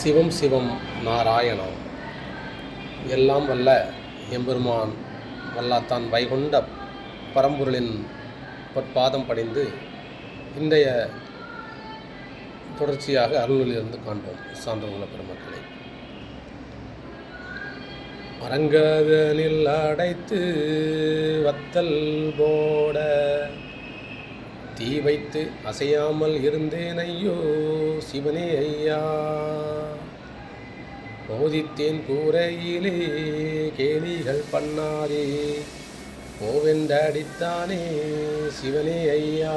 சிவம் சிவம் நாராயணம். எல்லாம் வல்ல எம்பெருமான் வல்லாத்தான் வைகுண்ட பரம்பொருளின் பொற்பாதம் படிந்து இன்றைய தொடர்ச்சியாக அருளிலிருந்து காண்போம் சான்றோர்கள பெருமக்களை. அரங்கதனில் அடைத்து வத்தல் போட தீ வைத்து அசையாமல் இருந்தேன் ஐயோ சிவனே ஐயா. போதித்தேன் கூரையிலே கேலிகள் பண்ணாதே. கோவென்றடித்தானே சிவனே ஐயா.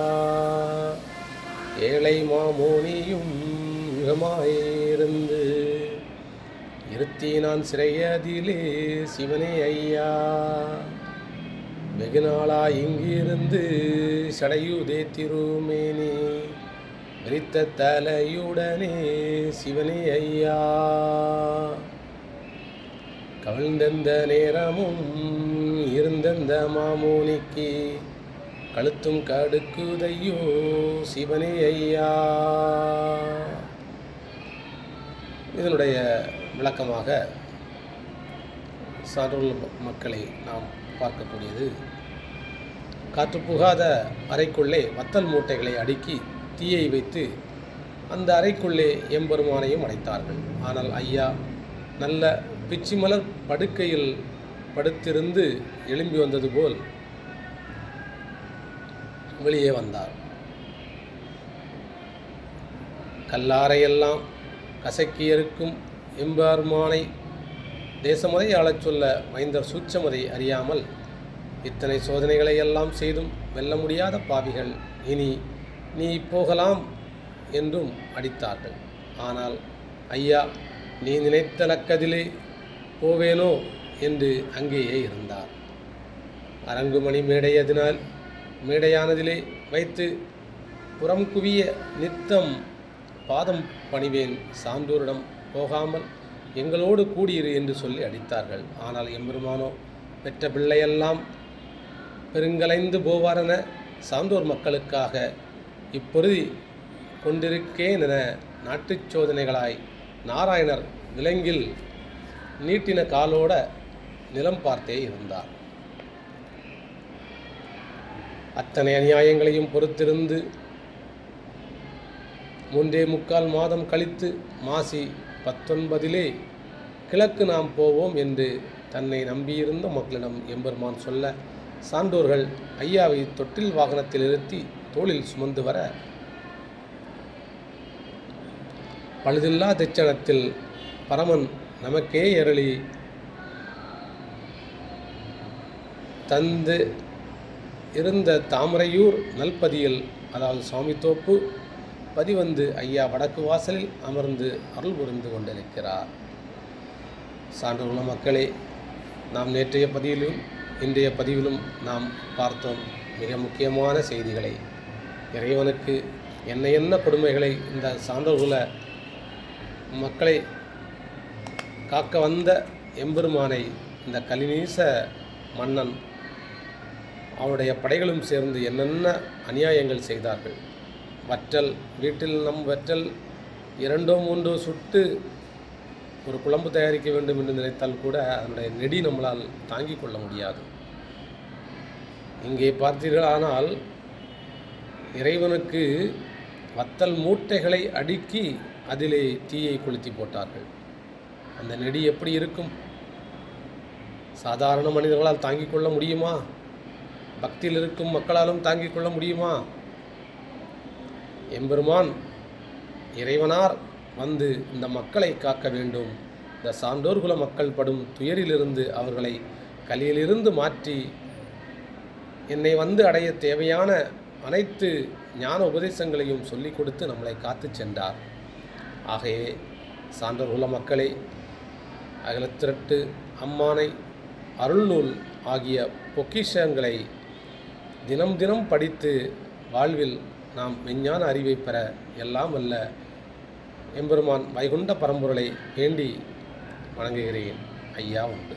ஏழை மாமோனியும் யுகமாயிருந்து இருத்தி நான் சிறையதிலே சிவனே ஐயா. வெகு நாளாய் இங்கிருந்து சடையுதே திருமேனி விரித்த தலையுடனே சிவனே ஐயா. கவிழ்ந்தெந்த நேரமும் இருந்தந்த மாமூனிக்கு கழுத்தும் கடுக்குதையோ சிவனே ஐயா. இதனுடைய விளக்கமாக சான்றோர் மக்களை நாம் பார்க்கக்கூடியது. காற்று புகாத அறைக்குள்ளே வத்தல் மூட்டைகளை அடுக்கி தீயை வைத்து அந்த அறைக்குள்ளே எம்பெருமானையும் அடைத்தார்கள். ஆனால் ஐயா நல்ல பிச்சிமலர் படுக்கையில் படுத்திருந்து எழும்பி வந்தது போல் வெளியே வந்தார். கல்லாரையெல்லாம் கசக்கியிருக்கும் எம்பெருமானை தேசமுறை ஆளச் சொல்ல மைந்தர் சூட்சமதை அறியாமல் இத்தனை சோதனைகளை எல்லாம் செய்தும் வெல்ல முடியாத பாவிகள். இனி நீ போகலாம் என்றும் அடித்தார்கள். ஆனால் ஐயா நீ நினைத்த லக்கதிலே போவேனோ? என்று அங்கேயே இருந்தார். அரங்குமணி மேடையதினால் மேடையானதிலே வைத்து புறம் குவிய நித்தம் பாதம் பணிவேன் சான்றோரிடம் போகாமல் எங்களோடு கூடியிரு என்று சொல்லி அடித்தார்கள். ஆனால் எம்பெருமானோ பெற்ற பிள்ளையெல்லாம் பெருங்கலைந்து போவாரென சான்றோர் மக்களுக்காக இப்பொருதி கொண்டிருக்கேன் என நாட்டுச் சோதனைகளாய் நாராயணர் விலங்கில் நீட்டின காலோட நிலம் பார்த்தே இருந்தார். அத்தனை அநியாயங்களையும் பொறுத்திருந்து மூன்றே முக்கால் மாதம் கழித்து மாசி பத்தொன்பதிலே கிழக்கு நாம் போவோம் என்று தன்னை நம்பியிருந்த மக்களிடம் எம்பெருமான் சொல்ல சான்றோர்கள் ஐயாவை தொட்டில் வாகனத்தில் நிறுத்தி தோளில் சுமந்து வர பழுதில்லா திச்சனத்தில் பரமன் நமக்கே எரளி தந்து இருந்த தாமரையூர் நல்பதியில் அதாவது சுவாமித்தோப்பு பதிவந்து ஐயா வடக்கு வாசலில் அமர்ந்து அருள் புரிந்து கொண்டிருக்கிறார். சான்றுள்ள மக்களே நாம் நேற்றைய பதிவிலும் இன்றைய பதிவிலும் நாம் பார்த்தோம் மிக முக்கியமான செய்திகளை. இறைவனுக்கு என்ன என்ன கொடுமைகளை இந்த சான்றோர்குல மக்களை காக்க வந்த எம்பெருமானை இந்த கலிநீச மன்னன் அவருடைய படைகளும் சேர்ந்து என்னென்ன அநியாயங்கள் செய்தார்கள்? வற்றல் வீட்டில் நம் வற்றல் இரண்டோ மூன்றோ சுட்டு ஒரு குழம்பு தயாரிக்க வேண்டும் என்று நினைத்தால் கூட அதனுடைய நெடி நம்மளால் தாங்கிக் கொள்ள முடியாது. இங்கே பார்த்தீர்களானால் இறைவனுக்கு வத்தல் மூட்டைகளை அடுக்கி அதிலே தீயை கொளுத்தி போட்டார்கள். அந்த நெடி எப்படி இருக்கும்? சாதாரண மனிதர்களால் தாங்கிக் கொள்ள முடியுமா? பக்தியில் இருக்கும் மக்களாலும் தாங்கிக் கொள்ள முடியுமா? எம்பெருமான் இறைவனார் வந்து இந்த மக்களை காக்க வேண்டும். இந்த சான்றோர்குல மக்கள் படும் துயரிலிருந்து அவர்களை கலியிலிருந்து மாற்றி என்னை வந்து அடைய தேவையான அனைத்து ஞான உபதேசங்களையும் சொல்லிக் கொடுத்து நம்மளை காத்து சென்றார். ஆகவே சான்றோர்குல மக்களை அகலத்திரட்டு அம்மானை அருள்நூல் ஆகிய பொக்கிஷங்களை தினம் தினம் படித்து வாழ்வில் நாம் விஞ்ஞான அறிவை பெற எல்லாம் அல்ல எம்பெருமான் வைகுண்ட பரம்பொருளை வேண்டி வணங்குகிறேன். ஐயா உண்டு.